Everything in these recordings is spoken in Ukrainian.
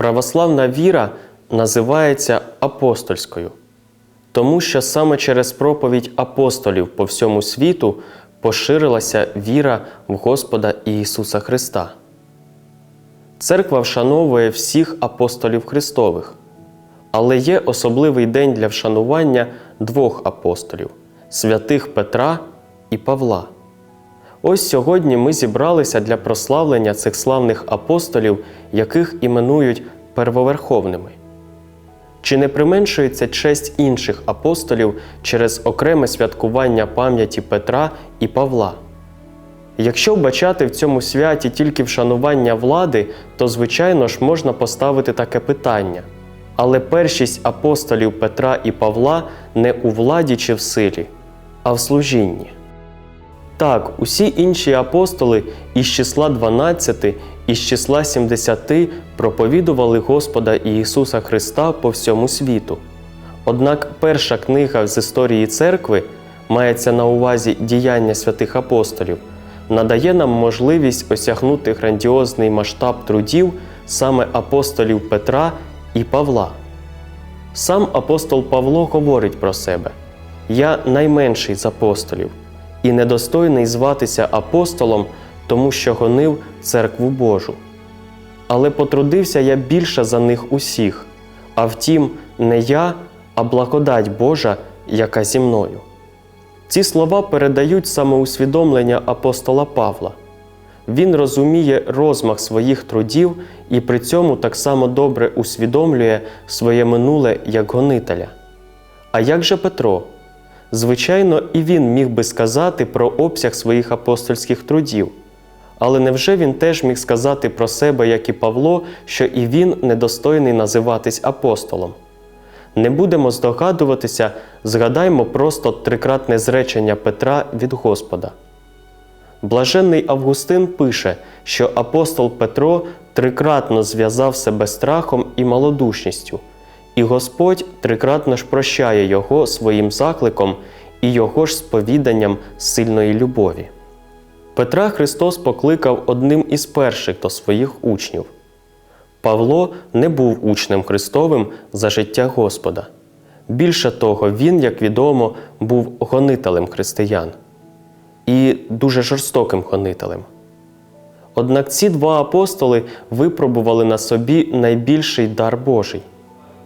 Православна віра називається апостольською, тому що саме через проповідь апостолів по всьому світу поширилася віра в Господа Ісуса Христа. Церква вшановує всіх апостолів Христових, але є особливий день для вшанування двох апостолів святих Петра і Павла. Ось сьогодні ми зібралися для прославлення цих славних апостолів, яких іменують первоверховними. Чи не применшується честь інших апостолів через окреме святкування пам'яті Петра і Павла? Якщо вбачати в цьому святі тільки вшанування влади, то звичайно ж можна поставити таке питання. Але першість апостолів Петра і Павла не у владі чи в силі, а в служінні. Так, усі інші апостоли із числа 12, із числа 70 проповідували Господа Ісуса Христа по всьому світу. Однак перша книга з історії церкви, мається на увазі діяння святих апостолів, надає нам можливість осягнути грандіозний масштаб трудів саме апостолів Петра і Павла. Сам апостол Павло говорить про себе: Я найменший з апостолів і недостойний зватися апостолом, тому що гонив церкву Божу. Але потрудився я більше за них усіх, а втім, не я, а благодать Божа, яка зі мною. Ці слова передають самоусвідомлення апостола Павла. Він розуміє розмах своїх трудів і при цьому так само добре усвідомлює своє минуле як гонителя. А як же Петро? Звичайно, і він міг би сказати про обсяг своїх апостольських трудів. Але невже він теж міг сказати про себе, як і Павло, що і він недостойний називатись апостолом? Не будемо здогадуватися, згадаймо просто трикратне зречення Петра від Господа. Блаженний Августин пише, що апостол Петро трикратно зв'язав себе страхом і малодушністю, і Господь трикратно ж прощає його своїм закликом і його ж сповіданням сильної любові. Петра Христос покликав одним із перших до своїх учнів. Павло не був учнем Христовим за життя Господа. Більше того, він, як відомо, був гонителем християн і дуже жорстоким гонителем. Однак ці два апостоли випробували на собі найбільший дар Божий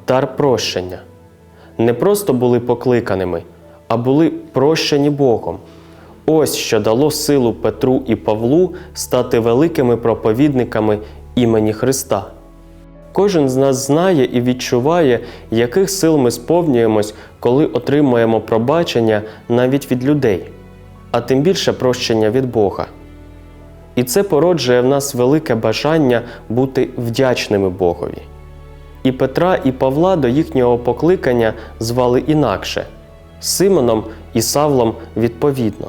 дар прощення. Не просто були покликаними, а були прощені Богом. Ось що дало силу Петру і Павлу стати великими проповідниками імені Христа. Кожен з нас знає і відчуває, яких сил ми сповнюємось, коли отримуємо пробачення навіть від людей, а тим більше прощення від Бога. І це породжує в нас велике бажання бути вдячними Богові. І Петра, і Павла до їхнього покликання звали інакше Симоном і Савлом відповідно.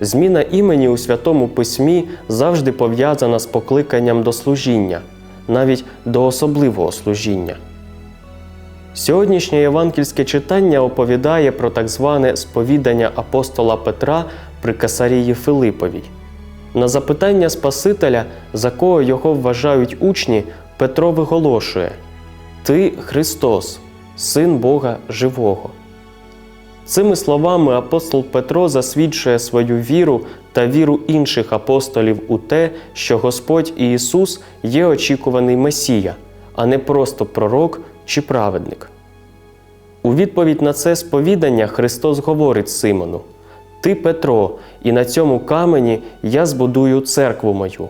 Зміна імені у Святому Письмі завжди пов'язана з покликанням до служіння, навіть до особливого служіння. Сьогоднішнє євангельське читання оповідає про так зване сповідання апостола Петра при Касарії Филиповій. На запитання Спасителя, за кого його вважають учні, Петро виголошує: Ти Христос, Син Бога Живого. Цими словами апостол Петро засвідчує свою віру та віру інших апостолів у те, що Господь Ісус є очікуваний Месія, а не просто пророк чи праведник. У відповідь на це сповідання Христос говорить Симону: Ти Петро, і на цьому камені я збудую церкву мою,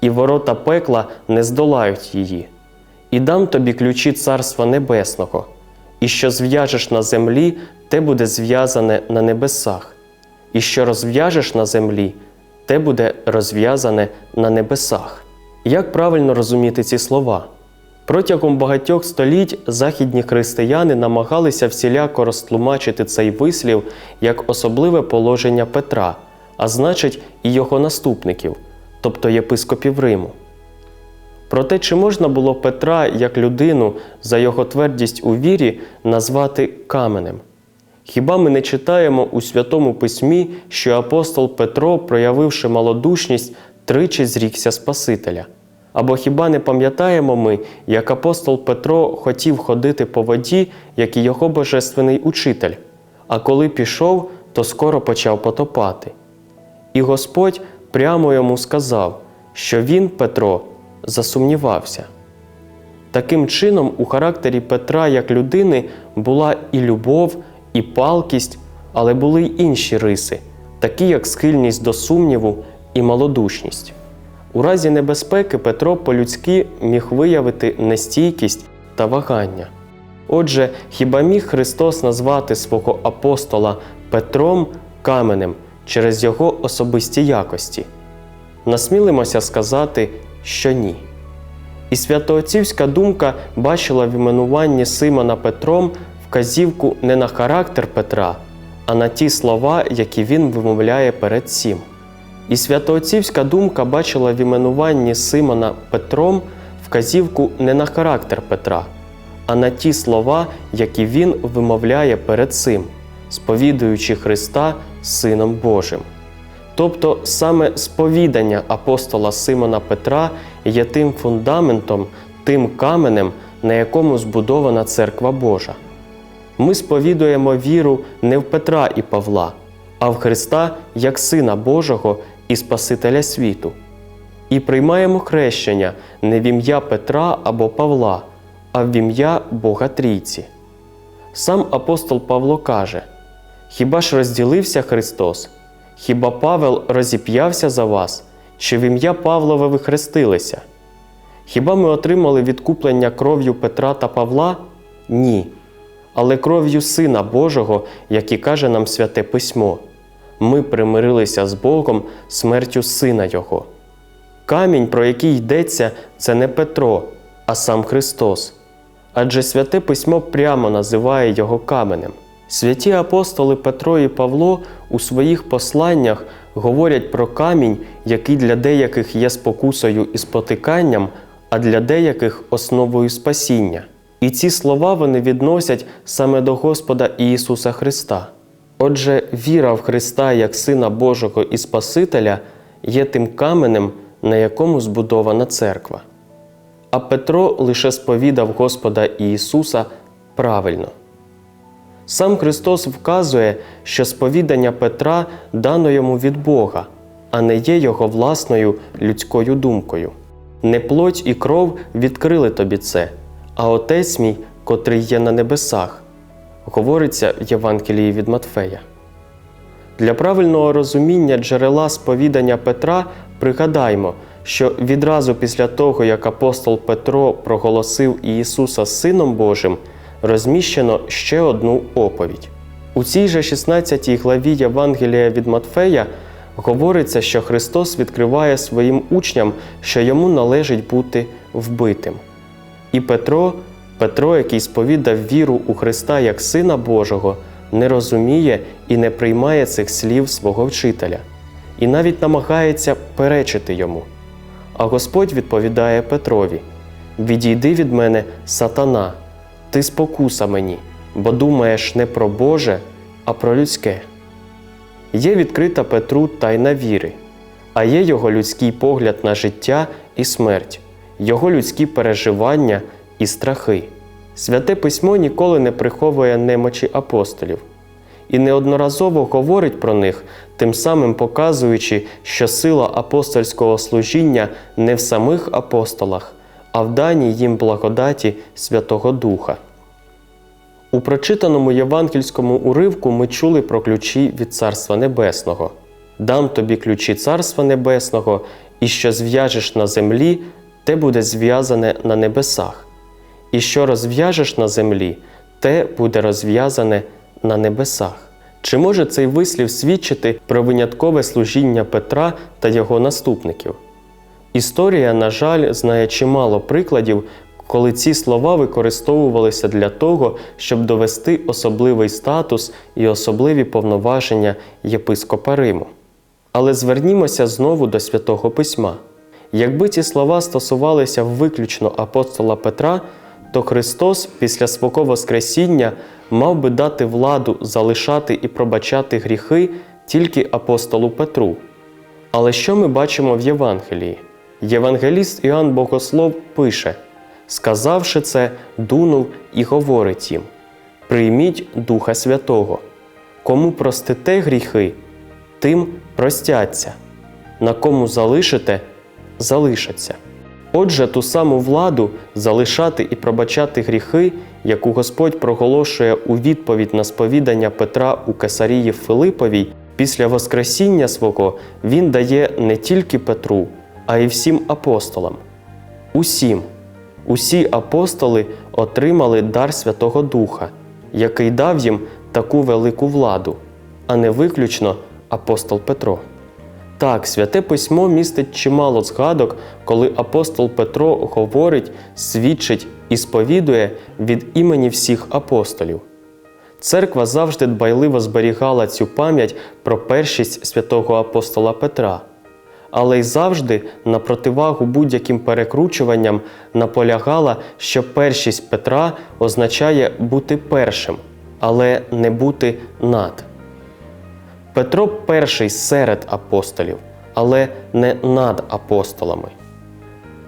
і ворота пекла не здолають її, і дам тобі ключі Царства Небесного, і що зв'яжеш на землі, те буде зв'язане на небесах, і що розв'яжеш на землі, те буде розв'язане на небесах. Як правильно розуміти ці слова? Протягом багатьох століть західні християни намагалися всіляко розтлумачити цей вислів як особливе положення Петра, а значить, і його наступників, тобто єпископів Риму. Проте, чи можна було Петра як людину за його твердість у вірі назвати каменем? Хіба ми не читаємо у Святому Письмі, що апостол Петро, проявивши малодушність, тричі зрікся Спасителя? Або хіба не пам'ятаємо ми, як апостол Петро хотів ходити по воді, як і його божественний учитель, а коли пішов, то скоро почав потопати. І Господь прямо йому сказав, що він, Петро, засумнівався. Таким чином, у характері Петра як людини була і любов, і палкість, але були й інші риси, такі як схильність до сумніву і малодушність. У разі небезпеки Петро по-людськи міг виявити нестійкість та вагання. Отже, хіба міг Христос назвати свого апостола Петром каменем через його особисті якості? Насмілимося сказати, що ні. І святоотцівська думка бачила в іменуванні Симона Петром вказівку не на характер Петра, а на ті слова, які він вимовляє перед цим. І святоотцівська думка бачила в іменуванні Симона Петром вказівку не на характер Петра, а на ті слова, які він вимовляє перед цим, сповідуючи Христа Сином Божим. Тобто саме сповідання апостола Симона Петра є тим фундаментом, тим каменем, на якому збудована церква Божа. Ми сповідуємо віру не в Петра і Павла, а в Христа як Сина Божого і Спасителя світу. І приймаємо хрещення не в ім'я Петра або Павла, а в ім'я Бога Трійці. Сам апостол Павло каже: Хіба ж розділився Христос? Хіба Павел розіп'явся за вас, що в ім'я Павлове ви хрестилися? Хіба ми отримали відкуплення кров'ю Петра та Павла? Ні. Але кров'ю Сина Божого, як і каже нам Святе Письмо, ми примирилися з Богом смертю Сина Його. Камінь, про який йдеться, це не Петро, а сам Христос. Адже Святе Письмо прямо називає його каменем. Святі апостоли Петро і Павло у своїх посланнях говорять про камінь, який для деяких є спокусою і спотиканням, а для деяких основою спасіння. І ці слова вони відносять саме до Господа Ісуса Христа. Отже, віра в Христа як Сина Божого і Спасителя є тим каменем, на якому збудована церква. А Петро лише сповідав Господа Ісуса правильно. Сам Христос вказує, що сповідання Петра дано йому від Бога, а не є його власною людською думкою. Не плоть і кров відкрили тобі це, а Отець мій, котрий є на небесах, говориться в Євангелії від Матфея. Для правильного розуміння джерела сповідання Петра пригадаймо, що відразу після того, як апостол Петро проголосив Ісуса Сином Божим, розміщено ще одну оповідь. У цій же 16 главі Євангелія від Матфея говориться, що Христос відкриває своїм учням, що йому належить бути вбитим. І Петро, Петро, який сповідав віру у Христа як Сина Божого, не розуміє і не приймає цих слів свого вчителя, і навіть намагається перечити йому. А Господь відповідає Петрові: Відійди від мене, сатана, ти спокуса мені, бо думаєш не про Боже, а про людське. Є відкрита Петру тайна віри, а є його людський погляд на життя і смерть, його людські переживання і страхи. Святе письмо ніколи не приховує немочі апостолів і неодноразово говорить про них, тим самим показуючи, що сила апостольського служіння не в самих апостолах, а в даній їм благодаті Святого Духа. У прочитаному євангельському уривку ми чули про ключі від Царства Небесного. Дам тобі ключі Царства Небесного, і що зв'яжеш на землі, те буде зв'язане на небесах, і що розв'яжеш на землі, те буде розв'язане на небесах. Чи може цей вислів свідчити про виняткове служіння Петра та його наступників? Історія, на жаль, знає чимало прикладів, коли ці слова використовувалися для того, щоб довести особливий статус і особливі повноваження єпископа Риму. Але звернімося знову до святого письма. Якби ці слова стосувалися виключно апостола Петра, то Христос після свого Воскресіння мав би дати владу залишати і пробачати гріхи тільки апостолу Петру. Але що ми бачимо в Євангелії? Євангеліст Іоанн Богослов пише: сказавши це, дунув і говорить їм: Прийміть Духа Святого. Кому простите гріхи, тим простяться, на кому залишите, залишаться. Отже, ту саму владу залишати і пробачати гріхи, яку Господь проголошує у відповідь на сповідання Петра у Кесарії Филиповій, після Воскресіння свого Він дає не тільки Петру, а й всім апостолам. Усім, усі апостоли отримали дар Святого Духа, який дав їм таку велику владу, а не виключно апостол Петро. Так, святе письмо містить чимало згадок, коли апостол Петро говорить, свідчить і сповідує від імені всіх апостолів. Церква завжди дбайливо зберігала цю пам'ять про першість святого апостола Петра, але й завжди на противагу будь-яким перекручуванням наполягала, що першість Петра означає бути першим, але не бути над. Петро перший серед апостолів, але не над апостолами.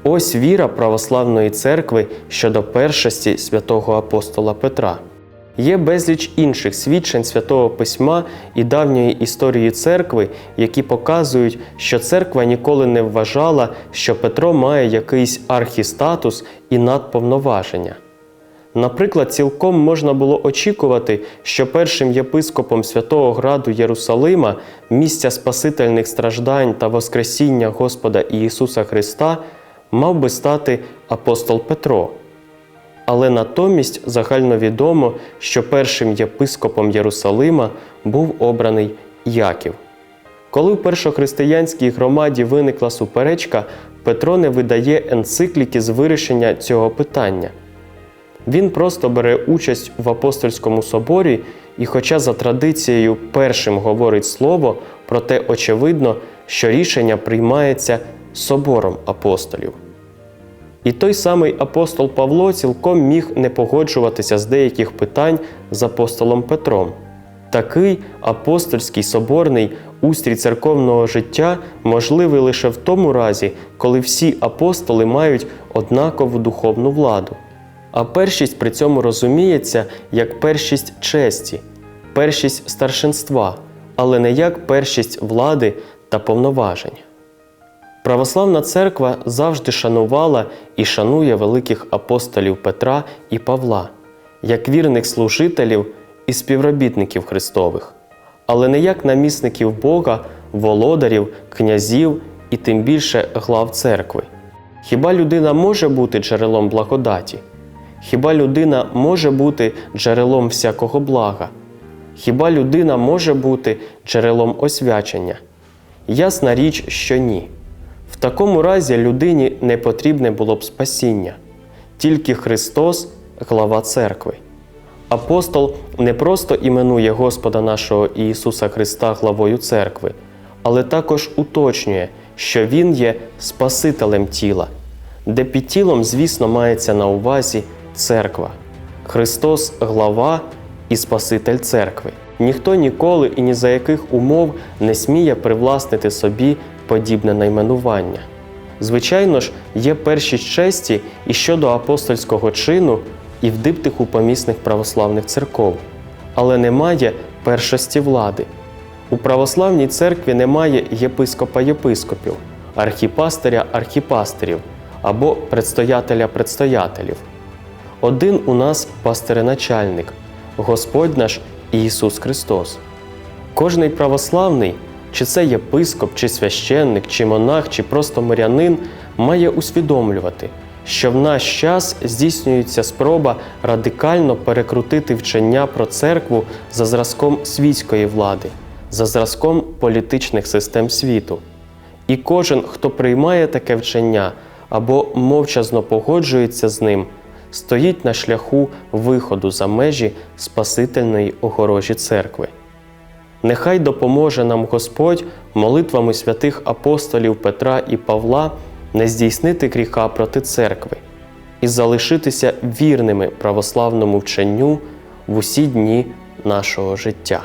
Ось віра православної церкви щодо першості святого апостола Петра. Є безліч інших свідчень святого письма і давньої історії церкви, які показують, що церква ніколи не вважала, що Петро має якийсь архістатус і надповноваження. Наприклад, цілком можна було очікувати, що першим єпископом святого граду Єрусалима, місця спасительних страждань та Воскресіння Господа Ісуса Христа, мав би стати апостол Петро. Але натомість загальновідомо, що першим єпископом Єрусалима був обраний Яків. Коли в першохристиянській громаді виникла суперечка, Петро не видає енцикліки з вирішення цього питання. Він просто бере участь в апостольському соборі, і, хоча за традицією першим говорить слово, проте очевидно, що рішення приймається собором апостолів. І той самий апостол Павло цілком міг не погоджуватися з деяких питань з апостолом Петром. Такий апостольський соборний устрій церковного життя можливий лише в тому разі, коли всі апостоли мають однакову духовну владу. А першість при цьому розуміється як першість честі, першість старшинства, але не як першість влади та повноважень. Православна церква завжди шанувала і шанує великих апостолів Петра і Павла, як вірних служителів і співробітників Христових, але не як намісників Бога, володарів, князів і тим більше глав церкви. Хіба людина може бути джерелом благодаті? Хіба людина може бути джерелом всякого блага? Хіба людина може бути джерелом освячення? Ясна річ, що ні. Такому разі людині не потрібне було б спасіння, тільки Христос глава церкви. Апостол не просто іменує Господа нашого Ісуса Христа главою церкви, але також уточнює, що Він є Спасителем тіла, де під тілом, звісно, мається на увазі церква. Христос глава і Спаситель церкви. Ніхто ніколи і ні за яких умов не сміє привласнити собі подібне найменування. Звичайно ж, є першість честі і щодо апостольського чину, і в диптиху помісних православних церков, але немає першості влади. У православній церкві немає єпископа єпископів, архіпастиря архіпастирів або предстоятеля предстоятелів. Один у нас пастиреначальник, Господь наш Ісус Христос. Кожний православний, чи це єпископ, чи священник, чи монах, чи просто мирянин, має усвідомлювати, що в наш час здійснюється спроба радикально перекрутити вчення про церкву за зразком світської влади, за зразком політичних систем світу. І кожен, хто приймає таке вчення або мовчазно погоджується з ним, стоїть на шляху виходу за межі Спасительної огорожі церкви. Нехай допоможе нам Господь молитвами святих апостолів Петра і Павла не здійснити гріха проти церкви і залишитися вірними православному вченню в усі дні нашого життя.